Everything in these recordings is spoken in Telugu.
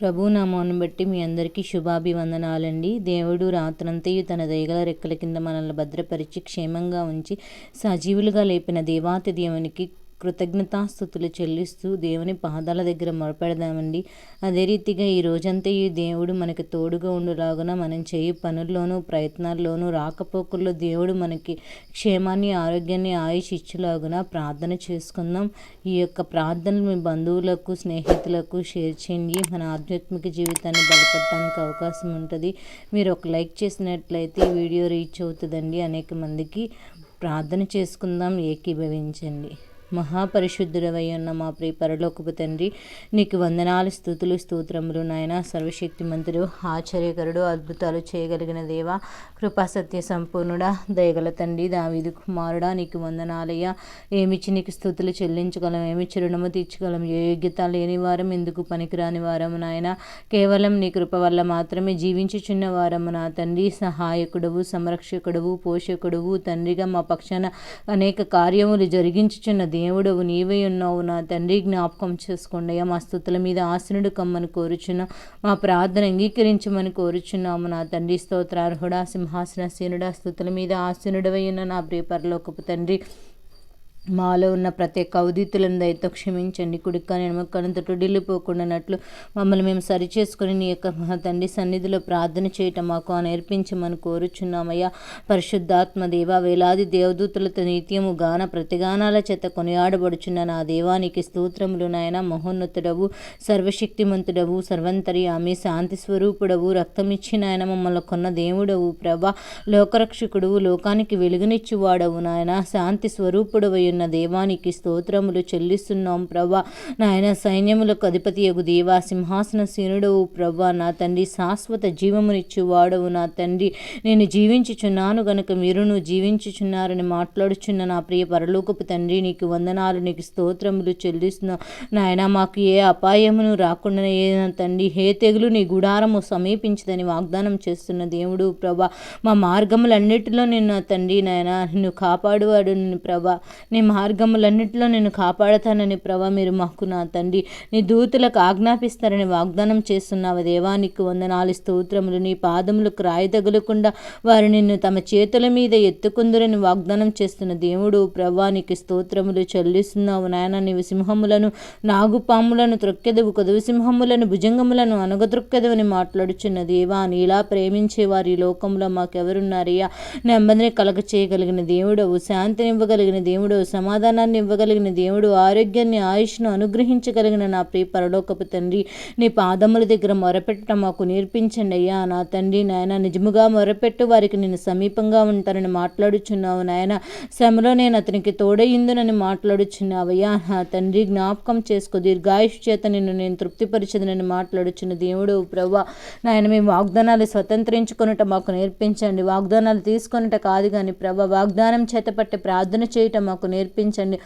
ప్రభు నామాన్ని బట్టి మీ అందరికీ శుభాభివందనాలండి. దేవుడు రాత్రంతయు తన దయగల రెక్కల కింద మనల్ని భద్రపరిచి క్షేమంగా ఉంచి సజీవులుగా లేపిన దేవాతి దేవునికి కృతజ్ఞతాస్థుతులు చెల్లిస్తూ దేవుని పాదాల దగ్గర మొరపెడదామండి. అదే రీతిగా ఈ రోజంతా ఈ దేవుడు మనకి తోడుగా ఉండేలాగున మనం చేయి పనుల్లోనూ ప్రయత్నాల్లోనూ రాకపోకల్లో దేవుడు మనకి క్షేమాన్ని ఆరోగ్యాన్ని ఆయుష్ ఇచ్చేలాగున ప్రార్థన చేసుకుందాం. ఈ యొక్క ప్రార్థనలు మీ బంధువులకు స్నేహితులకు షేర్ చేయండి. మన ఆధ్యాత్మిక జీవితాన్ని బలపడటానికి అవకాశం ఉంటుంది. మీరు ఒక లైక్ చేసినట్లయితే వీడియో రీచ్ అవుతుందండి. అనేక మందికి ప్రార్థన చేసుకుందాం. ఏకీభవించండి. మహాపరిశుద్ధుడవై ఉన్న మా ప్రియ పరలోకపు తండ్రి నీకు వందనాలు స్థుతులు స్తోత్రములు నాయన. సర్వశక్తిమంతుడు ఆశ్చర్యకరుడు అద్భుతాలు చేయగలిగిన దేవ కృపాసత్య సంపూర్ణుడా దయగల తండ్రి దావిదు కుమారుడా నీకు వందనాలయ్యా. ఏమిచ్చి నీకు స్థుతులు చెల్లించగలం ఏమిచ్చి రుణము తీర్చగలం? ఏ యోగ్యత లేని వారం ఎందుకు పనికిరాని వారము నాయన? కేవలం నీ కృప వల్ల మాత్రమే జీవించుచున్న వారము నా తండ్రి. సహాయకుడవు సంరక్షకుడవు పోషకుడవు తండ్రిగా మా పక్షాన అనేక కార్యములు జరిగించుచున్న దేవుడవు నీవే ఉన్నావు. నా తండ్రి జ్ఞాపకం చేసుకోండి. మా స్థుతుల మీద ఆసనుడు కమ్మని కోరుచున్నాం. మా ప్రార్థన అంగీకరించమని కోరుచున్నాము. నా తండ్రి స్తోత్రార్హుడా సింహాసన సీనుడా స్థుతుల మీద ఆసనుడవై ఉన్న నా ప్రియ పరలోకపు తండ్రి మాలో ఉన్న ప్రతి ఒక్క అవధితులను దయతో క్షమించండి. కుడికాని ఎడమక్కనంత టుడిల్లిపోకుండానట్లు మమ్మల్ని మేము సరిచేసుకుని నీ యొక్క మా తండ్రి సన్నిధిలో ప్రార్థన చేయటం మాకు నేర్పించమని కోరుచున్నామయ్యా. పరిశుద్ధాత్మ దేవ వేలాది దేవదూతలతో నిత్యము గాన ప్రతిగానాల చేత కొనియాడబడుచున్న నా దేవానికి స్తోత్రములు నాయన. మహోన్నతుడవు సర్వశక్తిమంతుడవు సర్వంతరి ఆమె శాంతి స్వరూపుడవు రక్తమిచ్చిన ఆయన మమ్మల్ని కొన్న దేవుడవు ప్రభ. లోకరక్షకుడు లోకానికి వెలుగునిచ్చువాడవు నాయన. శాంతి స్వరూపుడవు ఉన్న దేవానికి స్తోత్రములు చెల్లిస్తున్నాం ప్రభా నాయన సైన్యములకు అధిపతి యగు దేవా సింహాసన సీనుడవు ప్రభా నా తండ్రి శాశ్వత జీవమునిచ్చు వాడవు నా తండ్రి. నేను జీవించుచున్నాను గనుక మీరును జీవించుచున్నారని మాట్లాడుచున్న నా ప్రియ పరలోకపు తండ్రి నీకు వందనాలు నీకు స్తోత్రములు చెల్లిస్తున్నావు నాయన మాకు ఏ అపాయమును రాకుండా ఏ తండ్రి హే తెగులు నీ గుడారము సమీపించదని వాగ్దానం చేస్తున్న దేవుడు ప్రభా మా మార్గములన్నిటిలో నిన్న తండ్రి నాయన నిన్ను కాపాడువాడు నిన్ను ప్రభా నీ మార్గములన్నింటిలో నేను కాపాడతానని ప్రభా మీరు మాకు నా తండ్రి. నీ దూతులకు ఆజ్ఞాపిస్తారని వాగ్దానం చేస్తున్నావు. దేవానికి వందనాలు స్తోత్రములు. నీ పాదములకు క్రాయి తగులకుండా వారు నిన్ను తమ చేతుల మీద ఎత్తుకుందరని వాగ్దానం చేస్తున్న దేవుడు ప్రభానికి స్తోత్రములు చెల్లిస్తున్నావు. నాయన నీవు సింహములను నాగుపాములను త్రొక్కెదవు కొదవు సింహములను భుజంగములను అనగద్రొక్కెదవని మాట్లాడుచున్న దేవా నీలా ప్రేమించే వారి లోకంలో మాకెవరున్నారయ్యా? నెమ్మదిని కలగ చేయగలిగిన దేవుడవు శాంతినివ్వగలిగిన దేవుడవు సమాధానాన్ని ఇవ్వగలిగిన దేవుడు ఆరోగ్యాన్ని ఆయుష్ను అనుగ్రహించగలిగిన నా ప్రియ పరలోకపు తండ్రి నీ పాదముల దగ్గర మొరపెట్టడం మాకు నేర్పించండి అయ్యా. నా తండ్రి నాయన నిజముగా మొరపెట్టు వారికి నేను సమీపంగా ఉంటానని మాట్లాడుచున్నావు నాయన. శ్రమలో నేను అతనికి తోడయిందునని మాట్లాడుచున్నావయ్యా. నా తండ్రి జ్ఞాపకం చేసుకో. దీర్ఘాయుష్ చేత నిన్ను నేను తృప్తిపరిచదనని మాట్లాడుచున్న దేవుడు ప్రభా నాయన మీ వాగ్దానాలు స్వతంత్రించుకొనుట మాకు నేర్పించండి. వాగ్దానాలు తీసుకొనుట కాదు కానీ ప్రభా వాగ్దానం చేతపట్టి ప్రార్థన చేయటం మాకు నేర్పించండి నేర్పించండి.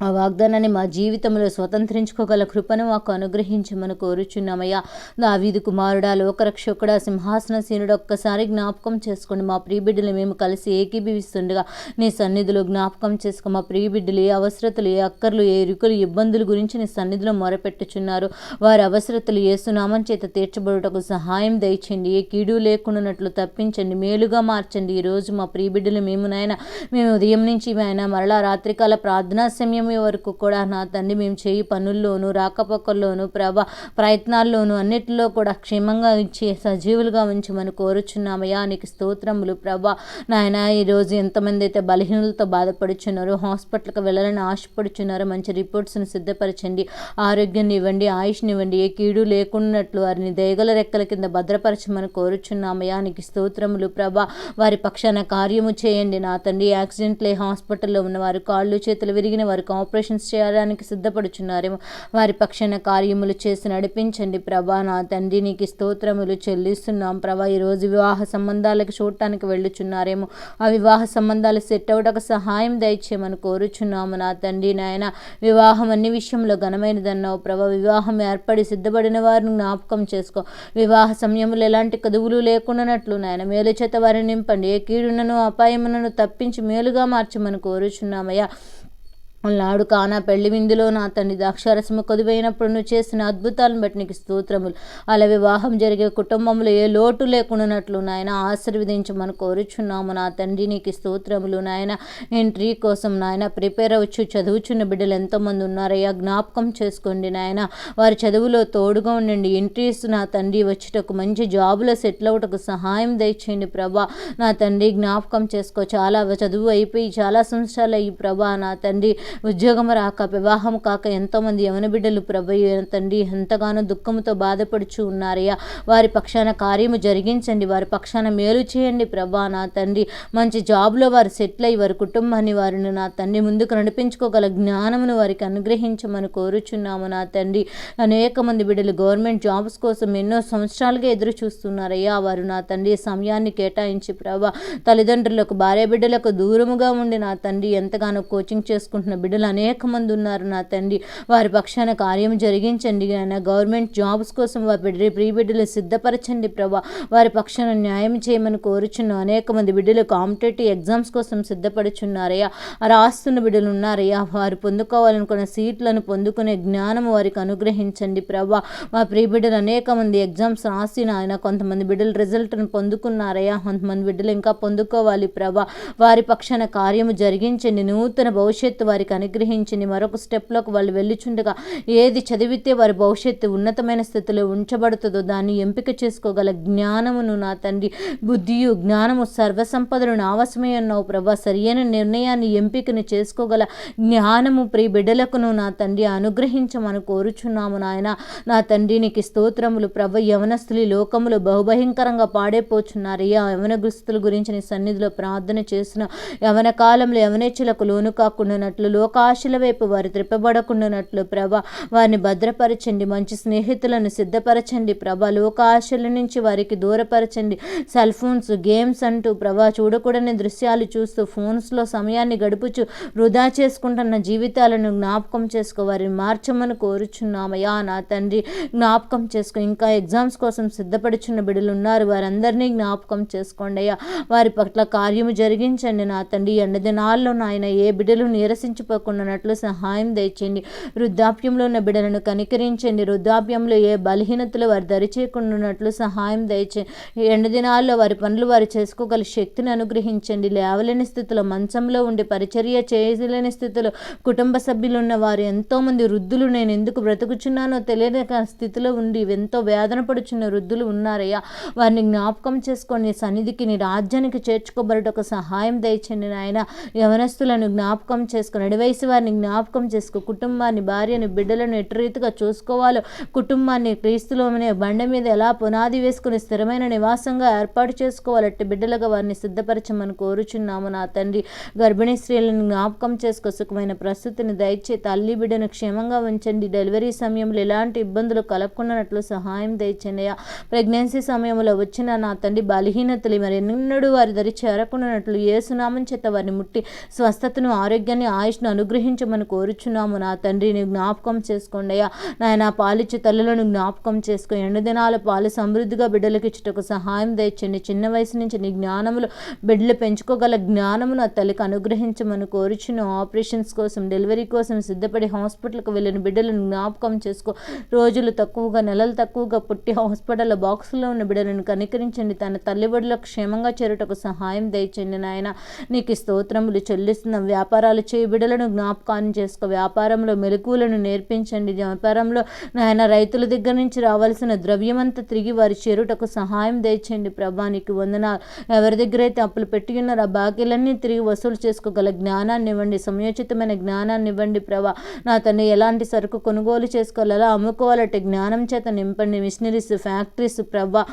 ఆ వాగ్దానాన్ని మా జీవితంలో స్వతంత్రించుకోగల కృపను మాకు అనుగ్రహించమని కోరుచున్నామయ్యా. దావీదు కుమారుడా లోకరక్షకుడా సింహాసనసీనుడు ఒక్కసారి జ్ఞాపకం చేసుకోండి. మా ప్రియబిడ్డలు మేము కలిసి ఏకీభవిస్తుండగా నీ సన్నిధిలో జ్ఞాపకం చేసుకో. మా ప్రియబిడ్డలు ఏ అవసరతలు ఏ అక్కర్లు ఏ ఇరుకులు ఇబ్బందుల గురించి నీ సన్నిధిలో మొరపెట్టుచున్నారు. వారి అవసరతలు ఏసునామం చేత తీర్చబడుటకు సహాయం దయచండి ఏ కీడు లేకుండానట్లు తప్పించండి. మేలుగా మార్చండి. ఈరోజు మా ప్రియబిడ్డలు మేము నాయన మేము ఉదయం నుంచి ఆయన మరలా రాత్రికాల ప్రార్థనా సమయం వరకు కూడా నా తండ్రి మేము చేయి పనుల్లోనూ రాకపోకల్లోనూ ప్రభ ప్రయత్నాల్లోనూ అన్నిటిలో కూడా క్షేమంగా ఇచ్చి సజీవులుగా ఉంచమని కోరుచున్నామయ్యా. నీకు స్తోత్రములు ప్రభ. నాయన ఈరోజు ఎంతమంది అయితే బలహీనలతో బాధపడుచున్నారో హాస్పిటల్కి వెళ్ళాలని ఆశపడుచున్నారో మంచి రిపోర్ట్స్ని సిద్ధపరచండి. ఆరోగ్యాన్ని ఇవ్వండి ఆయుష్ని ఇవ్వండి. ఏ కీడు లేకున్నట్లు వారిని దయగల రెక్కల కింద భద్రపరచమని కోరుచున్నామయ్యా. నీకు స్తోత్రములు ప్రభా. వారి పక్షాన కార్యము చేయండి. నా తండ్రి యాక్సిడెంట్లే హాస్పిటల్లో ఉన్న వారు కాళ్ళు చేతులు విరిగిన వారు ఆపరేషన్స్ చేయడానికి సిద్ధపడుచున్నారేమో. వారి పక్షాన కార్యములు చేసి నడిపించండి ప్రభా నా తండ్రి నీకు స్తోత్రములు చెల్లిస్తున్నాం ప్రభా. ఈరోజు వివాహ సంబంధాలకు చూడటానికి వెళ్ళుచున్నారేమో. ఆ వివాహ సంబంధాలు సెట్ అవడానికి సహాయం దయచేయమని కోరుచున్నాము నా తండ్రి నాయన. వివాహం అన్ని విషయంలో ఘనమైనదన్నావు ప్రభా. వివాహం ఏర్పడి సిద్ధపడిన వారిని జ్ఞాపకం చేసుకో. వివాహ సమయంలో ఎలాంటి కదువులు లేకుండానట్లు నాయన. మేలు చేత వారిని నింపండి. ఏ కీడునను అపాయమునను తప్పించి మేలుగా మార్చమని కోరుచున్నామయ్యా. నాడు కానా పెళ్ళి విందులో నా తండ్రి ద్రాక్షారసము కొదివైనప్పుడు నువ్వు చేసిన అద్భుతాలను బట్టి నీకు స్తోత్రములు. అలా వివాహం జరిగే కుటుంబంలో ఏ లోటు లేకుండానట్లు నాయన ఆశీర్వదించమని కోరుచున్నాము. నా తండ్రి నీకు స్తోత్రములు నాయన. ఎంట్రీ కోసం నాయన ప్రిపేర్ అవచ్చు. చదువుచున్న బిడ్డలు ఎంతోమంది ఉన్నారయ్యా. జ్ఞాపకం చేసుకోండి నాయన. వారి చదువులో తోడుగా ఉండండి. ఎంట్రీస్ నా తండ్రి వచ్చేటకు మంచి జాబులో సెటిల్ అవ్వటకు సహాయం దయచేయండి ప్రభా. నా తండ్రి జ్ఞాపకం చేసుకో. చాలా చదువు అయిపోయి చాలా సంవత్సరాలు అయ్యి ప్రభా. నా తండ్రి ఉద్యోగం రాక వివాహం కాక ఎంతోమంది యవన బిడ్డలు ప్రభు తండ్రి ఎంతగానో దుఃఖంతో బాధపడుచు ఉన్నారయ్యా. వారి పక్షాన కార్యము జరిగించండి వారి పక్షాన మేలు చేయండి ప్రభా నా తండ్రి. మంచి జాబ్లో వారు సెటిల్ అయ్యి వారి కుటుంబాన్ని వారిని నా తండ్రి ముందుకు నడిపించుకోగల జ్ఞానమును వారికి అనుగ్రహించమని కోరుచున్నాము నా తండ్రి. అనేక మంది బిడ్డలు గవర్నమెంట్ జాబ్స్ కోసం ఎన్నో సంవత్సరాలుగా ఎదురు చూస్తున్నారయ్యా. వారు నా తండ్రి సమయాన్ని కేటాయించి ప్రభా తల్లిదండ్రులకు భార్య బిడ్డలకు దూరముగా ఉండి నా తండ్రి ఎంతగానో కోచింగ్ చేసుకుంటున్న బిడ్డలు అనేక మంది ఉన్నారు నా తండ్రి. వారి పక్షాన కార్యం జరిగించండి ఆయన గవర్నమెంట్ జాబ్స్ కోసం వారి బిడ్డ ప్రీ బిడ్డలు సిద్ధపరచండి ప్రభా. వారి పక్షాన న్యాయం చేయమని కోరుచున్నాం అనేక మంది బిడ్డలు కాంపిటేటివ్ ఎగ్జామ్స్ కోసం సిద్ధపడుచున్నారయ్యా. రాస్తున్న బిడ్డలు ఉన్నారయ్యా. వారు పొందుకోవాలనుకున్న సీట్లను పొందుకునే జ్ఞానం వారికి అనుగ్రహించండి ప్రభా. మా ప్రీ బిడ్డలు అనేక మంది ఎగ్జామ్స్ రాసిన ఆయన కొంతమంది బిడ్డలు రిజల్ట్ను పొందుకున్నారయ్యా. కొంతమంది బిడ్డలు ఇంకా పొందుకోవాలి ప్రభా. వారి పక్షాన కార్యము జరిగించండి. నూతన భవిష్యత్తు వారికి అనుగ్రహించింది మరొక స్టెప్లోకి వాళ్ళు వెళ్ళిచుండగా ఏది చదివితే వారి భవిష్యత్తు ఉన్నతమైన స్థితిలో ఉంచబడుతుందో దాన్ని ఎంపిక చేసుకోగల జ్ఞానమును నా తండ్రి బుద్ధియు జ్ఞానము సర్వసంపదను నావసమే అన్నావు ప్రభా. సరియైన నిర్ణయాన్ని ఎంపికను చేసుకోగల జ్ఞానము ప్రియ బిడ్డలకును నా తండ్రి అనుగ్రహించమని కోరుచున్నాము నాయన. నా తండ్రి నీకు స్తోత్రములు ప్రభ. యవనస్తులు లోకములు బహుభయంకరంగా పాడైపోచున్నారయ్యా. యవనగ్రస్తుల గురించి నీ సన్నిధిలో ప్రార్థన చేసిన యవన కాలంలో యవనేచ్చులకు లోను కాకుండానట్లు లోకాశల వైపు వారు త్రిప్పబడకుండానట్లు ప్రభ వారిని భద్రపరచండి మంచి స్నేహితులను సిద్ధపరచండి. ప్రభ లోకాశల నుంచి వారికి దూరపరచండి. సెల్ ఫోన్స్ గేమ్స్ అంటూ ప్రభా చూడకూడని దృశ్యాలు చూస్తూ ఫోన్స్లో సమయాన్ని గడుపుచు వృధా చేసుకుంటున్న జీవితాలను జ్ఞాపకం చేసుకో. వారిని మార్చమని కోరుచున్నామయ్యా నా తండ్రి. జ్ఞాపకం చేసుకో. ఇంకా ఎగ్జామ్స్ కోసం సిద్ధపడుచున్న బిడ్డలు ఉన్నారు వారందరినీ జ్ఞాపకం చేసుకోండి అయ్యా వారి పట్ల కార్యము జరిగించండి నా తండ్రి. ఎండ దినాల్లో నాయన ఏ బిడ్డలు నీరసించిపోకుండానట్లు సహాయం దయచేయండి వృద్ధాప్యంలో ఉన్న బిడ్డలను కనికరించండి. వృద్ధాప్యంలో ఏ బలహీనతలు వారు దరిచేయకుండానట్లు సహాయం దయచేయండి ఎండ దినాల్లో వారి పనులు వారు చేసుకోగల శక్తిని అనుగ్రహించండి. లేవలేని స్థితిలో మంచంలో ఉండి పరిచర్య చేయలేని స్థితిలో కుటుంబ సభ్యులు ఉన్న వారు ఎంతోమంది వృద్ధులు నేను ఎందుకు బ్రతుకుచున్నానో తెలియని స్థితిలో ఉండి ఎంతో వేదన పడుచున్న వృద్ధులు ఉన్నారయ్యా. వారిని జ్ఞాపకం చేసుకొని సన్నిధికి నీ రాజ్యానికి చేర్చుకోబడట ఒక సహాయం దయచండి నాయన. యవనస్తులను జ్ఞాపకం చేసుకుని వయసు వారిని జ్ఞాపకం చేసుకో. కుటుంబాన్ని భార్యను బిడ్డలను ఎటు రీతిగా చూసుకోవాలో కుటుంబాన్ని క్రీస్తులోనే బండ మీద ఎలా పునాది వేసుకుని స్థిరమైన నివాసంగా ఏర్పాటు చేసుకోవాలంటే బిడ్డలుగా వారిని సిద్ధపరచమని కోరుచున్నాము నా తండ్రి. గర్భిణీ స్త్రీలను జ్ఞాపకం చేసుకో. సుఖమైన ప్రస్తుతిని దయచే తల్లి బిడ్డను క్షేమంగా ఉంచండి. డెలివరీ సమయంలో ఎలాంటి ఇబ్బందులు కలగకుండానట్లు సహాయం దయచండి ప్రెగ్నెన్సీ సమయంలో వచ్చిన నా తండ్రి బలహీనతలు మరి ఎన్నడూ వారి దరి చేరకుండానట్లు ఏసునామం చేత వారిని ముట్టి స్వస్థతను ఆరోగ్యాన్ని ఆయుష్ ఆయుష్ను అనుగ్రహించమని కోరుచున్నాము. నా తండ్రిని జ్ఞాపకం చేసుకోండి అయ్యా. నాయన పాలిచ్చే తల్లులను జ్ఞాపకం చేసుకో. ఎండు దినాల పాలు సమృద్ధిగా బిడ్డలకు ఇచ్చుటకు సహాయం దయచండి చిన్న వయసు నుంచి నీ జ్ఞానములు బిడ్డలు పెంచుకోగల జ్ఞానము నా తల్లికి అనుగ్రహించమని కోరుచున్న ఆపరేషన్స్ కోసం డెలివరీ కోసం సిద్ధపడి హాస్పిటల్కి వెళ్ళిన బిడ్డలను జ్ఞాపకం చేసుకో. రోజులు తక్కువగా నెలలు తక్కువగా పుట్టి హాస్పిటల్ బాక్సుల్లో ఉన్న బిడ్డలను కనికరించండి. తన తల్లిబడిలో క్షేమంగా చేరుటకు సహాయం దయచండి నాయన. నీకు స్తోత్రములు చెల్లిస్తున్న వ్యాపారాలు చేయి బిడ్డలను జ్ఞాపకాన్ని చేసుకో వ్యాపారంలో మెలకువలను నేర్పించండి. వ్యాపారంలో నాయన రైతుల దగ్గర నుంచి రావాల్సిన ద్రవ్యమంతా తిరిగి వారి చేరుటకు సహాయం దయచండి ప్రభానికి వందనాలు. ఎవరి దగ్గర అయితే అప్పులు పెట్టి ఉన్నారో ఆ బాకీలన్నీ తిరిగి వసూలు చేసుకోగల జ్ఞానాన్ని ఇవ్వండి. సమయోచితమైన జ్ఞానాన్ని ఇవ్వండి ప్రభా. నా తండ్రి ఎలాంటి సరుకు కొనుగోలు చేసుకోవాలి ఎలా అమ్ముకోవాలంటే జ్ఞానం చేత నింపండి. మిషనరీస్ ఫ్యాక్టరీస్ ప్రభా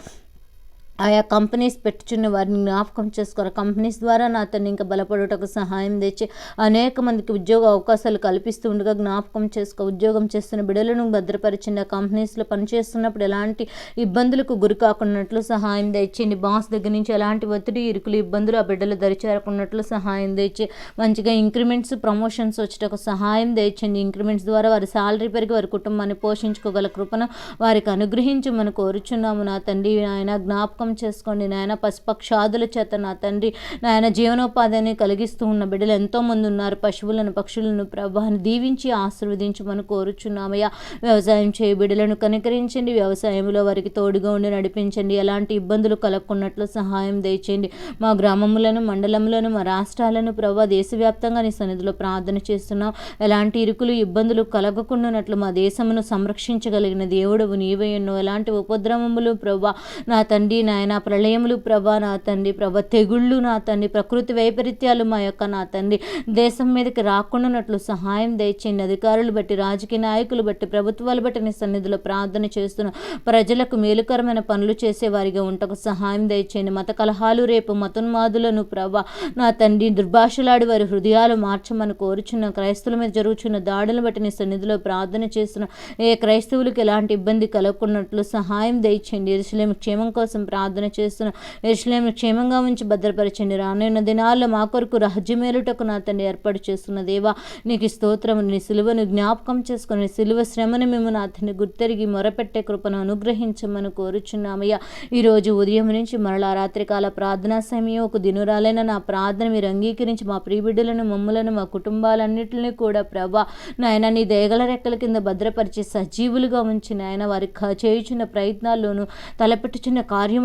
ఆయా కంపెనీస్ పెట్టుచున్న వారిని జ్ఞాపకం చేసుకోరు కంపెనీస్ ద్వారా నా అతన్ని ఇంకా బలపడుటకు సహాయం తెచ్చి అనేక మందికి ఉద్యోగ అవకాశాలు కల్పిస్తూ ఉండగా జ్ఞాపకం చేసుకో ఉద్యోగం చేస్తున్న బిడ్డలను భద్రపరిచింది ఆ కంపెనీస్లో పనిచేస్తున్నప్పుడు ఎలాంటి ఇబ్బందులకు గురి కాకున్నట్లు సహాయం తెచ్చింది బాస్ దగ్గర నుంచి ఎలాంటి ఒత్తిడి ఇరుకులు ఇబ్బందులు ఆ బిడ్డలు దరిచేరకున్నట్లు సహాయం తెచ్చి మంచిగా ఇంక్రిమెంట్స్ ప్రమోషన్స్ వచ్చేటకు సహాయం తెచ్చింది ఇంక్రిమెంట్స్ ద్వారా వారి శాలరీ పెరిగి వారి కుటుంబాన్ని పోషించుకోగల కృపను వారికి అనుగ్రహించి మనం కోరుచున్నాము నా తండ్రి. ఆయన జ్ఞాపకం చేసుకోండి నాయన పశుపక్షాదుల చేత నా తండ్రి నాయన జీవనోపాధిని కలిగిస్తూ ఉన్న బిడ్డలు ఎంతోమంది ఉన్నారు. పశువులను పక్షులను ప్రభాని దీవించి ఆశీర్వదించమని కోరుచున్నామయ్యా. వ్యవసాయం చేయ బిడ్డలను కనికరించండి. వ్యవసాయంలో వారికి తోడుగా ఉండి నడిపించండి. ఎలాంటి ఇబ్బందులు కలగకున్నట్లు సహాయం దయచేయండి. మా గ్రామములను మండలంలోను మా రాష్ట్రాలను ప్రభా దేశవ్యాప్తంగా నీ సన్నిధిలో ప్రార్థన చేస్తున్నాం. ఎలాంటి ఇరుకులు ఇబ్బందులు కలగకుండానట్లు మా దేశమును సంరక్షించగలిగిన దేవుడవు నీవే ఎన్నో. ఎలాంటి ఉపద్రవములు ప్రభా నా తండ్రి నా నాయన ప్రళయములు ప్రభా నా తండ్రి ప్రభ తెగుళ్ళు నా తండ్రి ప్రకృతి వైపరీత్యాలు మా యొక్క నా తండ్రి. దేశం మీదకి రాకుండానట్లు సహాయం దయచేయండి. అధికారులు బట్టి రాజకీయ నాయకులు బట్టి ప్రభుత్వాలు బట్టి నీ సన్నిధిలో ప్రార్థన చేస్తున్న ప్రజలకు మేలుకరమైన పనులు చేసేవారిగా ఉంటకు సహాయం దయచేయండి. మత కలహాలు రేపు మతోన్మాదులను ప్రభా నా తండ్రి దుర్భాషలాడి వారి హృదయాలు మార్చమని కోరుచున్న క్రైస్తవుల మీద జరుగుతున్న దాడులను బట్టి నీ సన్నిధిలో ప్రార్థన చేస్తున్న ఏ క్రైస్తవులకు ఎలాంటి ఇబ్బంది కలగకున్నట్లు సహాయం దయచేయండి. క్షేమం కోసం ప్రార్థన చేస్తున్న ఎరుసలేం క్షేమంగా ఉంచి భద్రపరచండి. రానున్న దినాల్లో మా కొరకు రాజ్యమేలుటకు నా తండ్రి ఏర్పాటు చేస్తున్న దేవా నీకు స్తోత్రము నీ సిలువను జ్ఞాపకం చేసుకుని సిలువ శ్రమను మేము నా తండ్రి గుర్తెరిగి మొరపెట్టే కృపను అనుగ్రహించమని కోరుచున్నామయ్యా. ఈరోజు ఉదయం నుంచి మరలా రాత్రికాల ప్రార్థనా సమయం ఒక దినురాలైన నా ప్రార్థన మీరు అంగీకరించి మా ప్రియబిడ్డలను మమ్మలను మా కుటుంబాలన్నింటినీ కూడా ప్రభా నాయన నీ దేగల రెక్కల కింద భద్రపరిచి సజీవులుగా ఉంచి నాయన వారి చేయుచున్న ప్రయత్నాల్లోనూ తలపెట్టుచున్న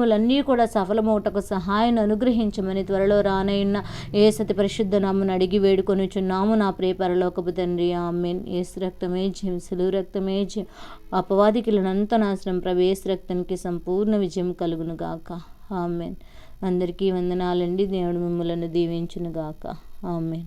కార్యములన్నీ కూడా సఫలమవుటకు సహాయం అనుగ్రహించమని త్వరలో రానయున్న ఏ సతి పరిశుద్ధ నామను అడిగి వేడుకొనిచున్నాము. నా ప్రియ పరలోకపు తండ్రి ఆమెన్. ఏసు రక్తమే జయం సులువు రక్తమే జయం అపవాదికిలనంత నాశనం ప్రవేశ రక్తానికి సంపూర్ణ విజయం కలుగును గాక ఆమెన్. అందరికీ వందనాలండి. దేవుడు మిమ్మలను దీవించును గాక ఆమెన్.